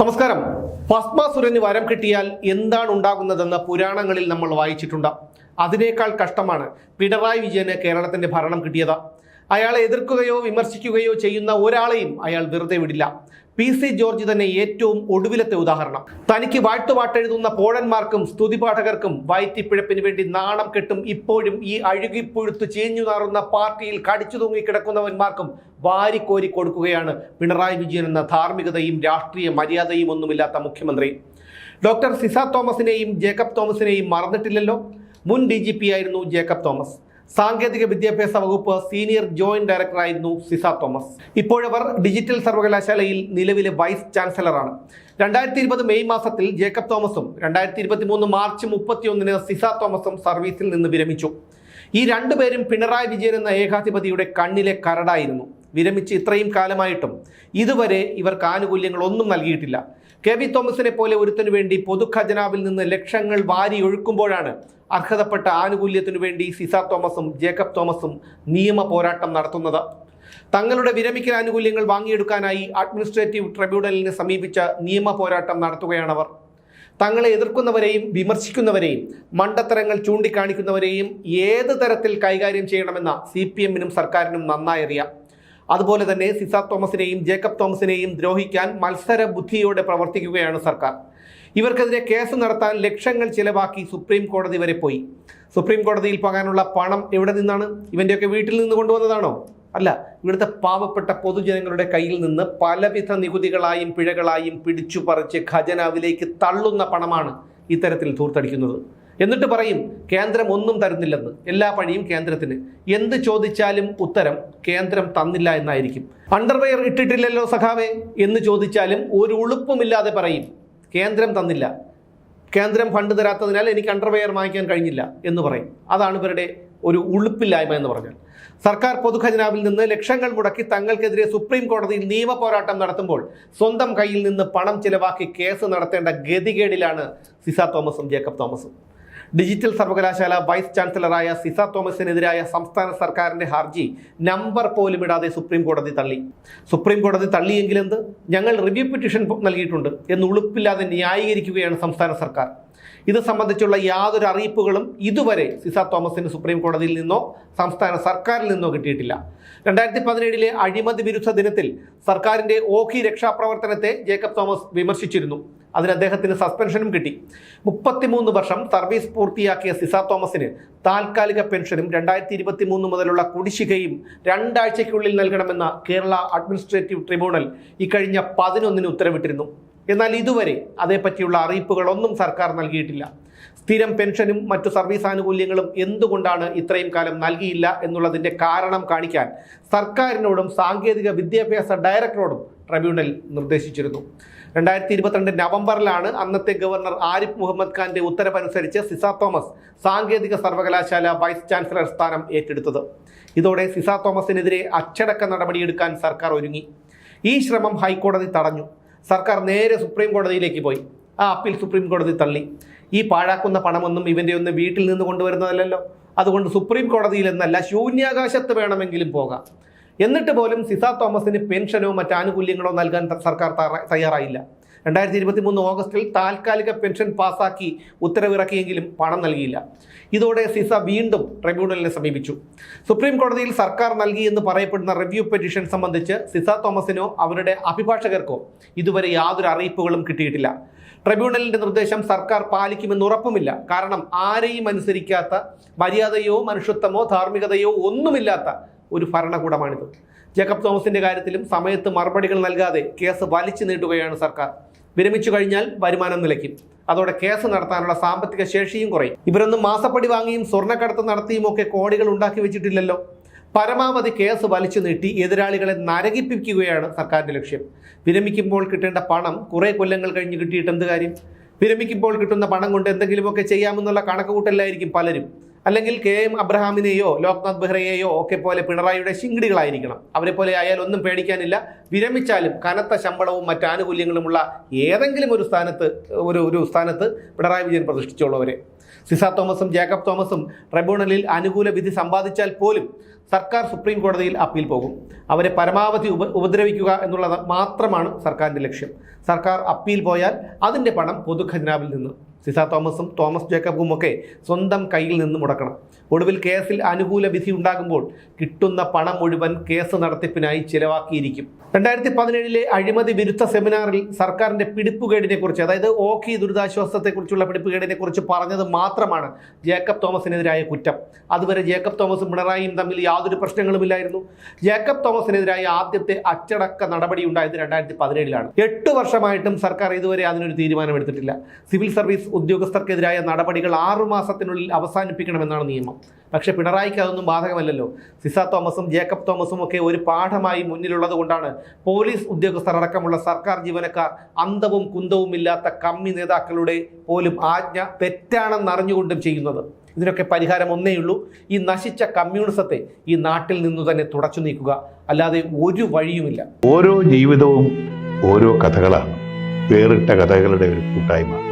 നമസ്കാരം. ഭസ്മാസുരന് വരം കിട്ടിയാൽ എന്താണ് ഉണ്ടാകുന്നതെന്ന് പുരാണങ്ങളിൽ നമ്മൾ വായിച്ചിട്ടുണ്ട്. അതിനേക്കാൾ കഷ്ടമാണ് പിണറായി വിജയന് കേരളത്തിന്റെ ഭരണം കിട്ടിയത്. അയാളെ എതിർക്കുകയോ വിമർശിക്കുകയോ ചെയ്യുന്ന ഒരാളെയും അയാൾ വെറുതെ വിടില്ല. പി സി ജോർജ് തന്നെ ഏറ്റവും ഒടുവിലത്തെ ഉദാഹരണം. തനിക്ക് വാഴ്ത്തുപാട്ടെഴുതുന്ന പോഴന്മാർക്കും സ്തുതിപാഠകർക്കും വയറ്റിപ്പിഴപ്പിന് വേണ്ടി നാണം കെട്ടും ഇപ്പോഴും ഈ അഴുകിപ്പുഴുത്ത് ചേഞ്ഞു നാറുന്ന പാർട്ടിയിൽ കടിച്ചു തൂങ്ങിക്കിടക്കുന്നവന്മാർക്കും വാരിക്കോരി കൊടുക്കുകയാണ് പിണറായി വിജയൻ എന്ന ധാർമ്മികതയും രാഷ്ട്രീയ മര്യാദയും ഒന്നുമില്ലാത്ത മുഖ്യമന്ത്രി. ഡോക്ടർ സിസ തോമസിനെയും ജേക്കബ് തോമസിനെയും മറന്നിട്ടില്ലല്ലോ. മുൻ ഡി ജി പി ആയിരുന്നു ജേക്കബ് തോമസ്. സാങ്കേതിക വിദ്യാഭ്യാസ വകുപ്പ് സീനിയർ ജോയിന്റ് ഡയറക്ടറായിരുന്നു സിസ തോമസ്. ഇപ്പോഴവർ ഡിജിറ്റൽ സർവകലാശാലയിൽ നിലവിലെ വൈസ് ചാൻസലറാണ്. രണ്ടായിരത്തി ഇരുപത് മെയ് മാസത്തിൽ ജേക്കബ് തോമസും രണ്ടായിരത്തി ഇരുപത്തി മൂന്ന് മാർച്ച് മുപ്പത്തിയൊന്നിന് സിസ തോമസും സർവീസിൽ നിന്ന് വിരമിച്ചു. ഈ രണ്ടുപേരും പിണറായി വിജയൻ എന്ന ഏകാധിപതിയുടെ കണ്ണിലെ കരടായിരുന്നു. വിരമിച്ച് ഇത്രയും കാലമായിട്ടും ഇതുവരെ ഇവർക്ക് ആനുകൂല്യങ്ങളൊന്നും നൽകിയിട്ടില്ല. കെ വി തോമസിനെ പോലെ ഒരുത്തിനു വേണ്ടി പൊതുഖജനാവിൽ നിന്ന് ലക്ഷങ്ങൾ വാരി ഒഴുക്കുമ്പോഴാണ് അർഹതപ്പെട്ട ആനുകൂല്യത്തിനു വേണ്ടി സിസ തോമസും ജേക്കബ് തോമസും നിയമ പോരാട്ടം നടത്തുന്നത്. തങ്ങളുടെ വിരമിക്കൽ ആനുകൂല്യങ്ങൾ വാങ്ങിയെടുക്കാനായി അഡ്മിനിസ്ട്രേറ്റീവ് ട്രിബ്യൂണലിനെ സമീപിച്ച നിയമ പോരാട്ടം നടത്തുകയാണവർ. തങ്ങളെ എതിർക്കുന്നവരെയും വിമർശിക്കുന്നവരെയും മണ്ടത്തരങ്ങൾ ചൂണ്ടിക്കാണിക്കുന്നവരെയും ഏത് തരത്തിൽ കൈകാര്യം ചെയ്യണമെന്ന സി പി എമ്മിനും സർക്കാരിനും നന്നായി അറിയാം. അതുപോലെ തന്നെ സിസ തോമസിനെയും ജേക്കബ് തോമസിനെയും ദ്രോഹിക്കാൻ മത്സര ബുദ്ധിയോടെ പ്രവർത്തിക്കുകയാണ് സർക്കാർ. ഇവർക്കെതിരെ കേസ് നടത്താൻ ലക്ഷങ്ങൾ ചിലവാക്കി സുപ്രീം കോടതി വരെ പോയി. സുപ്രീം കോടതിയിൽ പോകാനുള്ള പണം എവിടെ നിന്നാണ്? ഇവന്റെയൊക്കെ വീട്ടിൽ നിന്ന് കൊണ്ടുവന്നതാണോ? അല്ല ഇവിടുത്തെ പാവപ്പെട്ട പൊതുജനങ്ങളുടെ കയ്യിൽ നിന്ന് പലവിധ നികുതികളായും പിഴകളായും പിടിച്ചു പറിച്ച് ഖജനാവിലേക്ക് തള്ളുന്ന പണമാണ് ഇത്തരത്തിൽ ധൂർത്തടിക്കുന്നത് എന്നിട്ട് പറയും കേന്ദ്രം ഒന്നും തരുന്നില്ലെന്ന്. എല്ലാ പണിയും കേന്ദ്രത്തിന്. എന്ത് ചോദിച്ചാലും ഉത്തരം കേന്ദ്രം തന്നില്ല എന്നായിരിക്കും. അണ്ടർവെയർ ഇട്ടിട്ടില്ലല്ലോ സഖാവേ. എന്ന് ചോദിച്ചാലും ഒരു ഉളുപ്പുമില്ലാതെ പറയും. കേന്ദ്രം തന്നില്ല. കേന്ദ്രം ഫണ്ട് തരാത്തതിനാൽ എനിക്ക് അണ്ടർവെയർ വാങ്ങിക്കാൻ കഴിഞ്ഞില്ല എന്ന് പറയും. അതാണ് ഇവരുടെ ഒരു ഉളുപ്പില്ലായ്മ എന്ന് പറഞ്ഞാൽ. സർക്കാർ പൊതുഖജനാവിൽ നിന്ന് ലക്ഷങ്ങൾ മുടക്കി തങ്ങൾക്കെതിരെ സുപ്രീം കോടതിയിൽ നിയമ പോരാട്ടം നടത്തുമ്പോൾ സ്വന്തം കയ്യിൽ നിന്ന് പണം ചിലവാക്കി കേസ് നടത്തേണ്ട ഗതികേടിലാണ് സിസ തോമസും ജേക്കബ് തോമസും. ഡിജിറ്റൽ സർവകലാശാല വൈസ് ചാൻസലറായ സിസ തോമസിനെതിരായ സംസ്ഥാന സർക്കാരിന്റെ ഹർജി നമ്പർ പോലും ഇടാതെ സുപ്രീം കോടതി തള്ളി. സുപ്രീം കോടതി തള്ളിയെങ്കിലെന്ത് ഞങ്ങൾ റിവ്യൂ പെറ്റീഷൻ നൽകിയിട്ടുണ്ട് എന്ന് ഉളുപ്പില്ലാതെ ന്യായീകരിക്കുകയാണ് സംസ്ഥാന സർക്കാർ. ഇത് സംബന്ധിച്ചുള്ള യാതൊരു അറിയിപ്പുകളും ഇതുവരെ സിസ തോമസിന് സുപ്രീം കോടതിയിൽ നിന്നോ സംസ്ഥാന സർക്കാരിൽ നിന്നോ കിട്ടിയിട്ടില്ല. രണ്ടായിരത്തി പതിനേഴിലെ അഴിമതി വിരുദ്ധ ദിനത്തിൽ സർക്കാരിന്റെ ഓഖി രക്ഷാപ്രവർത്തനത്തെ ജേക്കബ് തോമസ് വിമർശിച്ചിരുന്നു. അതിന് അദ്ദേഹത്തിന് സസ്പെൻഷനും കിട്ടി. മുപ്പത്തിമൂന്ന് വർഷം സർവീസ് പൂർത്തിയാക്കിയ സിസ തോമസിന് താൽക്കാലിക പെൻഷനും രണ്ടായിരത്തി ഇരുപത്തി മൂന്ന് മുതലുള്ള കുടിശ്ശികയും രണ്ടാഴ്ചയ്ക്കുള്ളിൽ നൽകണമെന്ന കേരള അഡ്മിനിസ്ട്രേറ്റീവ് ട്രിബ്യൂണൽ ഇക്കഴിഞ്ഞ പതിനൊന്നിന് ഉത്തരവിട്ടിരുന്നു. എന്നാൽ ഇതുവരെ അതേപ്പറ്റിയുള്ള അറിയിപ്പുകളൊന്നും സർക്കാർ നൽകിയിട്ടില്ല. സ്ഥിരം പെൻഷനും മറ്റു സർവീസ് ആനുകൂല്യങ്ങളും എന്തുകൊണ്ടാണ് ഇത്രയും കാലം നൽകിയില്ല എന്നുള്ളതിന്റെ കാരണം കാണിക്കാൻ സർക്കാരിനോടും സാങ്കേതിക വിദ്യാഭ്യാസ ഡയറക്ടറോടും ട്രിബ്യൂണൽ നിർദ്ദേശിച്ചിരുന്നു. രണ്ടായിരത്തി ഇരുപത്തിരണ്ട് നവംബറിലാണ് അന്നത്തെ ഗവർണർ ആരിഫ് മുഹമ്മദ് ഖാന്റെ ഉത്തരവനുസരിച്ച് സിസ തോമസ് സാങ്കേതിക സർവകലാശാല വൈസ് ചാൻസലർ സ്ഥാനം ഏറ്റെടുത്തത്. ഇതോടെ സിസ തോമസിനെതിരെ അച്ചടക്ക നടപടിയെടുക്കാൻ സർക്കാർ ഒരുങ്ങി. ഈ ശ്രമം ഹൈക്കോടതി തടഞ്ഞു. സർക്കാർ നേരെ സുപ്രീം കോടതിയിലേക്ക് പോയി. ആ അപ്പീൽ സുപ്രീം കോടതി തള്ളി. ഈ പാഴാക്കുന്ന പണമൊന്നും ഇവന്റെ ഒന്നും വീട്ടിൽ നിന്ന് കൊണ്ടുവരുന്നതല്ലല്ലോ. അതുകൊണ്ട് സുപ്രീം കോടതിയിൽ എന്നല്ല ശൂന്യാകാശത്ത് വേണമെങ്കിലും പോകാം. എന്നിട്ട് പോലും സിസ തോമസിന് പെൻഷനോ മറ്റ് ആനുകൂല്യങ്ങളോ നൽകാൻ സർക്കാർ തയ്യാറായില്ല. രണ്ടായിരത്തി ഇരുപത്തി മൂന്ന് ഓഗസ്റ്റിൽ താൽക്കാലിക പെൻഷൻ പാസാക്കി ഉത്തരവിറക്കിയെങ്കിലും പണം നൽകിയില്ല. ഇതോടെ സിസ വീണ്ടും ട്രൈബ്യൂണലിനെ സമീപിച്ചു. സുപ്രീം കോടതിയിൽ സർക്കാർ നൽകിയെന്ന് പറയപ്പെടുന്ന റിവ്യൂ പെറ്റീഷൻ സംബന്ധിച്ച് സിസ തോമസിനോ അവരുടെ അഭിഭാഷകർക്കോ ഇതുവരെ യാതൊരു അറിയിപ്പുകളും കിട്ടിയിട്ടില്ല. ട്രൈബ്യൂണലിന്റെ നിർദ്ദേശം സർക്കാർ പാലിക്കുമെന്ന് ഉറപ്പുമില്ല. കാരണം ആരെയും അനുസരിക്കാത്ത മര്യാദയോ മനുഷ്യത്വമോ ധാർമ്മികതയോ ഒന്നുമില്ലാത്ത ഒരു ഭരണകൂടമാണിത്. ജേക്കബ് തോമസിന്റെ കാര്യത്തിലും സമയത്ത് മറുപടികൾ നൽകാതെ കേസ് വലിച്ചു നീട്ടുകയാണ് സർക്കാർ. വിരമിച്ചു കഴിഞ്ഞാൽ വരുമാനം നിലയ്ക്കും. അതോടെ കേസ് നടത്താനുള്ള സാമ്പത്തിക ശേഷിയും കുറയും. ഇവരൊന്നും മാസപ്പടി വാങ്ങിയും സ്വർണക്കടത്ത് നടത്തിയും ഒക്കെ കോടികൾ ഉണ്ടാക്കി വെച്ചിട്ടില്ലല്ലോ. പരമാവധി കേസ് വലിച്ചു നീട്ടി എതിരാളികളെ നരകിപ്പിക്കുകയാണ് സർക്കാരിന്റെ ലക്ഷ്യം. വിരമിക്കുമ്പോൾ കിട്ടേണ്ട പണം കുറേ കൊല്ലങ്ങൾ കഴിഞ്ഞ് കിട്ടിയിട്ട് എന്ത് കാര്യം? വിരമിക്കുമ്പോൾ കിട്ടുന്ന പണം കൊണ്ട് എന്തെങ്കിലുമൊക്കെ ചെയ്യാമെന്നുള്ള കണക്കുകൂട്ടലായിരിക്കും പലരും. അല്ലെങ്കിൽ കെ എം അബ്രഹാമിനെയോ ലോക്നാഥ് ബെഹ്റയെയോ ഒക്കെ പോലെ പിണറായിയുടെ ശിങ്കിടികളായിരിക്കണം. അവരെ പോലെ ആയാൽ ഒന്നും പേടിക്കാനില്ല. വിരമിച്ചാലും കനത്ത ശമ്പളവും മറ്റ് ആനുകൂല്യങ്ങളുമുള്ള ഏതെങ്കിലും ഒരു സ്ഥാനത്ത് ഒരു ഒരു സ്ഥാനത്ത് പിണറായി വിജയൻ പ്രതിഷ്ഠിച്ചുള്ളവരെ സിസ തോമസും ജേക്കബ് തോമസും ട്രൈബ്യൂണലിൽ അനുകൂല വിധി സമ്പാദിച്ചാൽ പോലും സർക്കാർ സുപ്രീം കോടതിയിൽ അപ്പീൽ പോകും. അവരെ പരമാവധി ഉപ ഉപദ്രവിക്കുക എന്നുള്ളത് മാത്രമാണ് സർക്കാരിന്റെ ലക്ഷ്യം. സർക്കാർ അപ്പീൽ പോയാൽ അതിന്റെ പണം പൊതുഖജനാവിൽ നിന്ന് സിസ തോമസും തോമസ് ജേക്കബും ഒക്കെ സ്വന്തം കയ്യിൽ നിന്ന് മുടക്കണം. ഒടുവിൽ കേസിൽ അനുകൂല വിധി ഉണ്ടാകുമ്പോൾ കിട്ടുന്ന പണം മുഴുവൻ കേസ് നടത്തിപ്പിനായി ചിലവാക്കിയിരിക്കും. രണ്ടായിരത്തി പതിനേഴിലെ അഴിമതി വിരുദ്ധ സെമിനാറിൽ സർക്കാരിന്റെ പിടിപ്പുകേടിനെ കുറിച്ച് അതായത് ഓഖി ദുരിതാശ്വാസത്തെക്കുറിച്ചുള്ള പിടിപ്പുകേടിനെ കുറിച്ച് പറഞ്ഞത് മാത്രമാണ് ജേക്കബ് തോമസിനെതിരായ കുറ്റം. അതുവരെ ജേക്കബ് തോമസും പിണറായിയും തമ്മിൽ യാതൊരു പ്രശ്നങ്ങളുമില്ലായിരുന്നു. ജേക്കബ് തോമസിനെതിരായ ആദ്യത്തെ അച്ചടക്ക നടപടി ഉണ്ടായത് രണ്ടായിരത്തി പതിനേഴിലാണ് എട്ട് വർഷമായിട്ടും സർക്കാർ ഇതുവരെ അതിനൊരു തീരുമാനമെടുത്തിട്ടില്ല. സിവിൽ സർവീസ് ഉദ്യോഗസ്ഥർക്കെതിരായ നടപടികൾ ആറു മാസത്തിനുള്ളിൽ അവസാനിപ്പിക്കണമെന്നാണ് നിയമം. പക്ഷേ പിണറായിക്ക് അതൊന്നും ബാധകമല്ലല്ലോ. സിസ തോമസും ജേക്കബ് തോമസും ഒക്കെ ഒരു പാഠമായി മുന്നിലുള്ളത് കൊണ്ടാണ് പോലീസ് ഉദ്യോഗസ്ഥർ അടക്കമുള്ള സർക്കാർ ജീവനക്കാർ അന്തവും കുന്തവും ഇല്ലാത്ത കമ്മി നേതാക്കളുടെ പോലും ആജ്ഞ തെറ്റാണെന്നറിഞ്ഞുകൊണ്ടും ചെയ്യുന്നത്. ഇതിനൊക്കെ പരിഹാരം ഒന്നേയുള്ളൂ ഈ നശിച്ച കമ്മ്യൂണിസത്തെ ഈ നാട്ടിൽ നിന്നു തന്നെ തുടച്ചു നീക്കുക. അല്ലാതെ ഒരു വഴിയുമില്ല. ഓരോ ജീവിതവും ഓരോ കഥകളാണ്. വേറിട്ട കഥകളുടെ ഒരു കൂട്ടായ്മ.